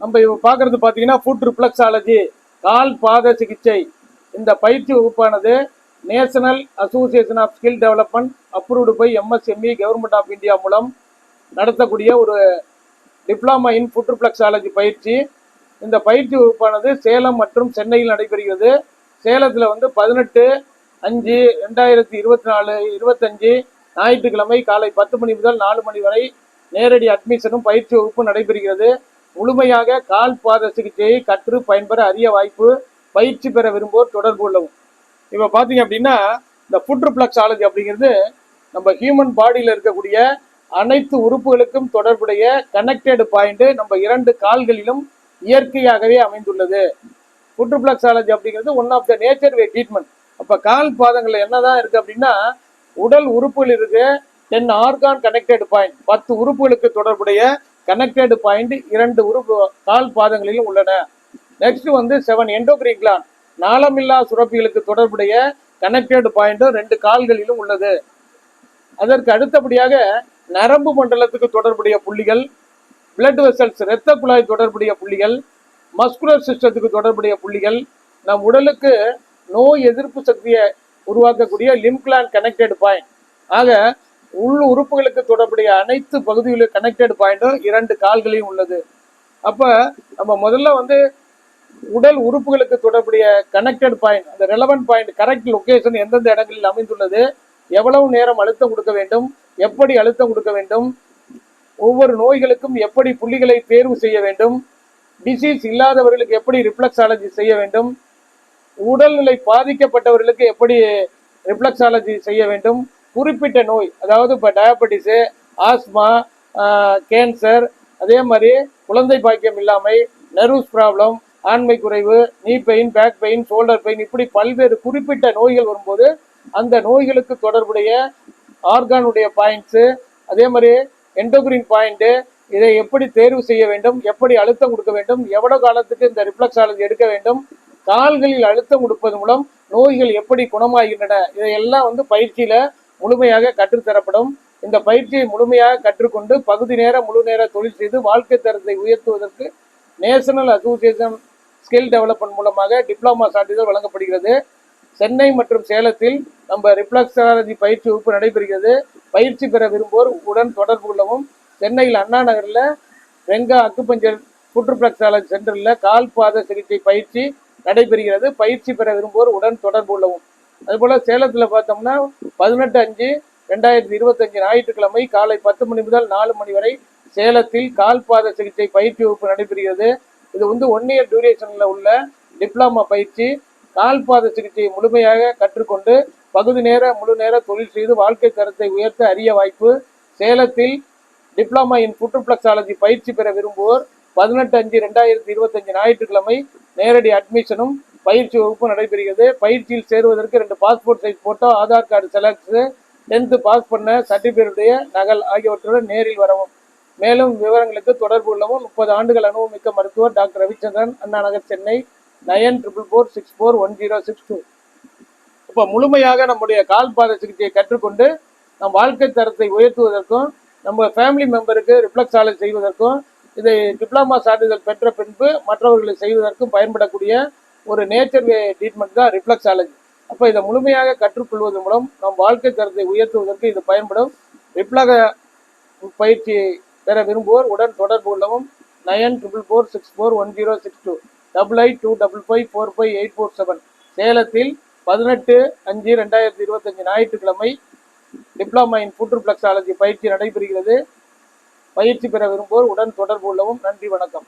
நம்ம இப்போ பார்க்கறது பார்த்தீங்கன்னா ஃபுட் ரிஃப்ளக்ஸாலஜி கால் பாத சிகிச்சை. இந்த பயிற்சி வகுப்பானது national association of skill development approved by MSME government of India மூலம் நடத்தக்கூடிய ஒரு டிப்ளமா இன் ஃபுட் ரிஃப்ளக்ஸாலஜி பயிற்சி. இந்த பயிற்சி வகுப்பானது சேலம் மற்றும் சென்னையில் நடைபெறுகிறது. சேலத்தில் வந்து பதினெட்டு அஞ்சு ரெண்டாயிரத்தி இருபத்தி நாலு இருபத்தஞ்சு ஞாயிற்றுக்கிழமை காலை பத்து மணி முதல் நாலு மணி வரை நேரடி அட்மிஷனும் பயிற்சி வகுப்பும் நடைபெறுகிறது. முழுமையாக கால் பாத சிகிச்சையை கற்று பயன்பெற அரிய வாய்ப்பு பயிற்சி பெற விரும்புவோர் தொடர்பு கொள்ளவும் இப்போ பார்த்தீங்க அப்படின்னா இந்த ஃபுட் ரிஃப்ளெக்ஸாலஜி அப்படிங்கிறது நம்ம ஹியூமன் பாடியில் இருக்கக்கூடிய அனைத்து உறுப்புகளுக்கும் தொடர்புடைய கனெக்டட் பாயிண்ட் நம்ம இரண்டு கால்களிலும் இயற்கையாகவே அமைந்துள்ளது. ஃபுட் ரிஃப்ளெக்ஸாலஜி அப்படிங்கிறது one of the nature way treatment அப்போ கால் பாதங்கள்ல என்னதான் இருக்கு அப்படின்னா உடல் உறுப்புகள் இருக்கு டென் ஆர்கான் கனெக்டட் பாயிண்ட் பத்து உறுப்புகளுக்கு தொடர்புடைய கனெக்டட் பாயிண்ட் இரண்டு உறுப்பு கால் பாதங்களிலும் உள்ளன. நெக்ஸ்ட் வந்து செவன் எண்டோகிரின் கிளான் நாளமில்லா சுரப்பிகளுக்கு தொடர்புடைய கனெக்டட் பாயிண்ட்டும் ரெண்டு கால்களிலும் உள்ளது. அதற்கு அடுத்தபடியாக நரம்பு மண்டலத்துக்கு தொடர்புடைய புள்ளிகள் பிளட் வெசல்ஸ் இரத்த குழாய் தொடர்புடைய புள்ளிகள் மஸ்குலர் சிஸ்டத்துக்கு தொடர்புடைய புள்ளிகள் நம் உடலுக்கு நோய் எதிர்ப்பு சக்தியை உருவாக்கக்கூடிய லிம்க்லான் கனெக்டட் பாயிண்ட் ஆக உள் உறுப்புகளுக்கு தொடர்புடைய அனைத்து பகுதிகளிலும் கனெக்டட் பாயிண்ட்டும் இரண்டு கால்களையும் உள்ளது. அப்போ நம்ம முதல்ல வந்து உடல் உறுப்புகளுக்கு தொடர்புடைய கனெக்டட் பாயிண்ட் அந்த ரெலவெண்ட் பாயிண்ட் கரெக்ட் லொக்கேஷன் எந்தெந்த இடங்களில் அமைந்துள்ளது எவ்வளவு நேரம் அழுத்தம் கொடுக்க வேண்டும் எப்படி அழுத்தம் கொடுக்க வேண்டும் ஒவ்வொரு நோய்களுக்கும் எப்படி புள்ளிகளை தேர்வு செய்ய வேண்டும் டிசீஸ் இல்லாதவர்களுக்கு எப்படி ரிஃப்ளக்ஸாலஜி செய்ய வேண்டும் உடல்நிலை பாதிக்கப்பட்டவர்களுக்கு எப்படி ரிஃப்ளெக்ஸாலஜி செய்ய வேண்டும் குறிப்பிட்ட நோய் அதாவது இப்போ டயபெட்டிஸு ஆஸ்மா கேன்சர் அதே மாதிரி குழந்தை பாக்கியம் இல்லாமை நர்வஸ் ப்ராப்ளம் ஆண்மை குறைவு knee pain back pain shoulder pain இப்படி பல்வேறு குறிப்பிட்ட நோய்கள் வரும்போது அந்த நோய்களுக்கு தொடர்புடைய ஆர்கானுடைய பாயிண்ட்ஸு அதே மாதிரி என்டோக்ரின் பாயிண்ட்டு இதை எப்படி தேர்வு செய்ய வேண்டும் எப்படி அழுத்தம் கொடுக்க வேண்டும் எவ்வளோ காலத்துக்கு இந்த ரிஃப்ளெக்ஸாலஜி எடுக்க வேண்டும் கால்களில் அழுத்தம் கொடுப்பது மூலம் நோய்கள் எப்படி குணமாகின்றன இதையெல்லாம் வந்து பயிற்சியில் முழுமையாக கற்றுத்தரப்படும் இந்த பயிற்சியை முழுமையாக கற்றுக்கொண்டு பகுதி நேர முழு நேர தொழில் செய்து வாழ்க்கை தரத்தை உயர்த்துவதற்கு நேஷனல் அசோசியேஷன் ஸ்கில் டெவலப்மெண்ட் மூலமாக டிப்ளமா சான்றிதழ் வழங்கப்படுகிறது. சென்னை மற்றும் சேலத்தில் நம்ம ரிப்ளக்ஸாலஜி பயிற்சி வகுப்பு நடைபெறுகிறது. பயிற்சி பெற விரும்புவோர் உடன் தொடர்பு கொள்ளவும். சென்னையில் அண்ணா நகரில் ரெங்கா அக்குபஞ்சர் புற்றுப்ளக்ஸாலஜி சென்டரில் கால் பாத சிகிச்சை பயிற்சி நடைபெறுகிறது. பயிற்சி பெற விரும்புவோர் உடன் தொடர்பு கொள்ளவும். அதுபோல் சேலத்தில் பார்த்தோம்னா பதினெட்டு அஞ்சு ரெண்டாயிரத்தி இருபத்தஞ்சு ஞாயிற்றுக்கிழமை காலை பத்து மணி முதல் நாலு மணி வரை சேலத்தில் கால் பாத சிகிச்சை பயிற்சி வகுப்பு நடைபெறுகிறது. இது வந்து ஒன் இயர் டியூரேஷனில் உள்ள டிப்ளமா பயிற்சி. கால் பாத சிகிச்சையை முழுமையாக கற்றுக்கொண்டு பகுதி நேர முழு நேர தொழில் செய்து வாழ்க்கை தரத்தை உயர்த்த அறிய வாய்ப்பு. சேலத்தில் டிப்ளமா இன் புற்றுப்ளக்ஸாலஜி பயிற்சி பெற விரும்புவோர் பதினெட்டு அஞ்சு ரெண்டாயிரத்தி இருபத்தஞ்சு ஞாயிற்றுக்கிழமை நேரடி அட்மிஷனும் பயிற்சி வகுப்பு நடைபெறுகிறது. பயிற்சியில் சேருவதற்கு ரெண்டு passport size photo Aadhaar card செலக்ட்ஸு tenth pass பண்ண சர்டிஃபிகேட்டுடைய நகல் ஆகியவற்றுடன் நேரில் வரவும். மேலும் விவரங்களுக்கு தொடர்பு கொள்ளவும் முப்பது ஆண்டுகள் அனுபவம் மிக்க மருத்துவர் doctor Ravichandran Anna Nagar Chennai nine triple four six four one zero six two இப்போ முழுமையாக நம்முடைய கால் பாத சிகிச்சையை கற்றுக்கொண்டு நம் வாழ்க்கை தரத்தை உயர்த்துவதற்கும் நம்ம ஃபேமிலி மெம்பருக்கு ரிஃப்ளெக்ஸாலஜி செய்வதற்கும் இதை டிப்ளமா சான்றிதழ் பெற்ற பின்பு மற்றவர்களை செய்வதற்கும் பயன்படக்கூடிய ஒரு நேச்சர் வே ட்ரீட்மெண்ட் தான் ரிஃப்ளெக்ஸாலஜி அப்போ இதை முழுமையாக கற்றுக்கொள்வதன் மூலம் நம் வாழ்க்கை தரத்தை உயர்த்துவதற்கு இது பயன்படும். ரிப்ளக பயிற்சி பெற விரும்புவோர் உடன் தொடர்பு கொள்ளவும். Nine triple four six four one zero six two double eight two double five four five eight four seven சேலத்தில் பதினெட்டு அஞ்சு ரெண்டாயிரத்தி இருபத்தஞ்சு ஞாயிற்றுக்கிழமை டிப்ளமா இன் புற்றுப்ளக்ஸாலஜி பயிற்சி நடைபெறுகிறது. பயிற்சி பெற விரும்புவோர் உடன் தொடர்பு கொள்ளவும். நன்றி வணக்கம்.